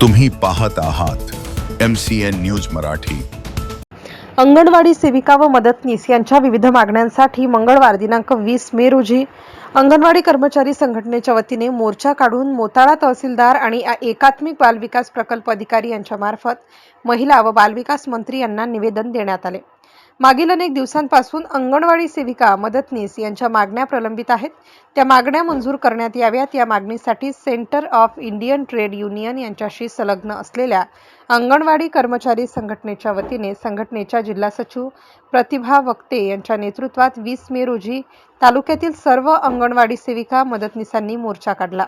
तुम्ही पाहत आहात M C N news Marathi. Anganwadi सेविका व मदतनीस यांच्या विविध मागण्यांसाठी मंगळवार दिनांक वीस मे रोजी अंगणवाडी कर्मचारी संघटनेच्या वतीने मोर्चा काढून मोताळा तहसीलदार आणि एकात्मिक बालविकास प्रकल्प अधिकारी यांच्यामार्फत महिला व बालविकास मंत्री यांना निवेदन देण्यात आले. मागील अनेक दिवसांपासून अंगणवाडी सेविका मदतनीस यांच्या मागण्या प्रलंबित आहेत. त्या मागण्या मंजूर करण्यात याव्यात. या मागणीसाठी centre of Indian trade union यांच्याशी संलग्न असलेल्या अंगणवाडी कर्मचारी संघटनेच्या वतीने संघटनेच्या जिल्हा सचिव प्रतिभा वक्ते यांच्या नेतृत्वात वीस मे रोजी तालुक्यातील सर्व अंगणवाडी सेविका मदतनीसांनी मोर्चा काढला.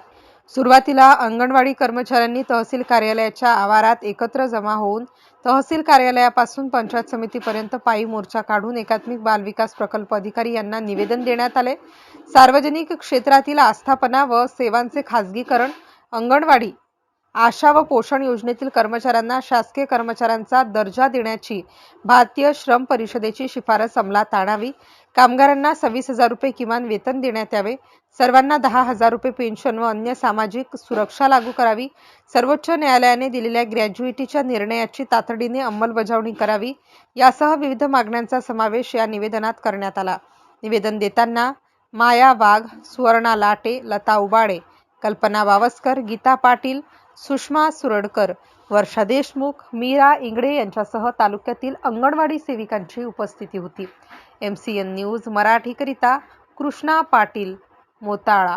सुरुवातीला अंगणवाडी कर्मचाऱ्यांनी तहसील कार्यालयाच्या आवारात एकत्र जमा होऊन तहसील कार्यालयापासून पंचायत समितीपर्यंत पायी मोर्चा काढून एकात्मिक बालविकास प्रकल्प अधिकारी यांना निवेदन देण्यात आले. सार्वजनिक क्षेत्रातील आस्थापना व सेवांचे खासगीकरण अंगणवाडी आशा व पोषण योजनेतील कर्मचाऱ्यांना शासकीय कर्मचाऱ्यांचा दर्जा देण्याची भारतीय श्रम परिषदेची शिफारस अंमलात आणावी. कामगारांना सव्वीस हजार रुपये किमान वेतन देण्यात यावे. सर्वांना दहा हजार रुपये पेन्शन व अन्य सामाजिक सुरक्षा लागू करावी. सर्वोच्च न्यायालयाने दिलेल्या ग्रॅज्युएटीच्या निर्णयाची तातडीने अंमलबजावणी करावी. यासह विविध मागण्यांचा समावेश या निवेदनात करण्यात आला. निवेदन देताना माया वाघ सुवर्णा लाटे लता उबाळे कल्पना वावस्कर गीता पाटील सुषमा सुरडकर वर्षा देशमुख मीरा इंगडे यांच्यासह तालुक्यातील अंगणवाडी सेविकांची उपस्थिती होती. एम सी एन न्यूज मराठीकरिता कृष्णा पाटील मोताळा.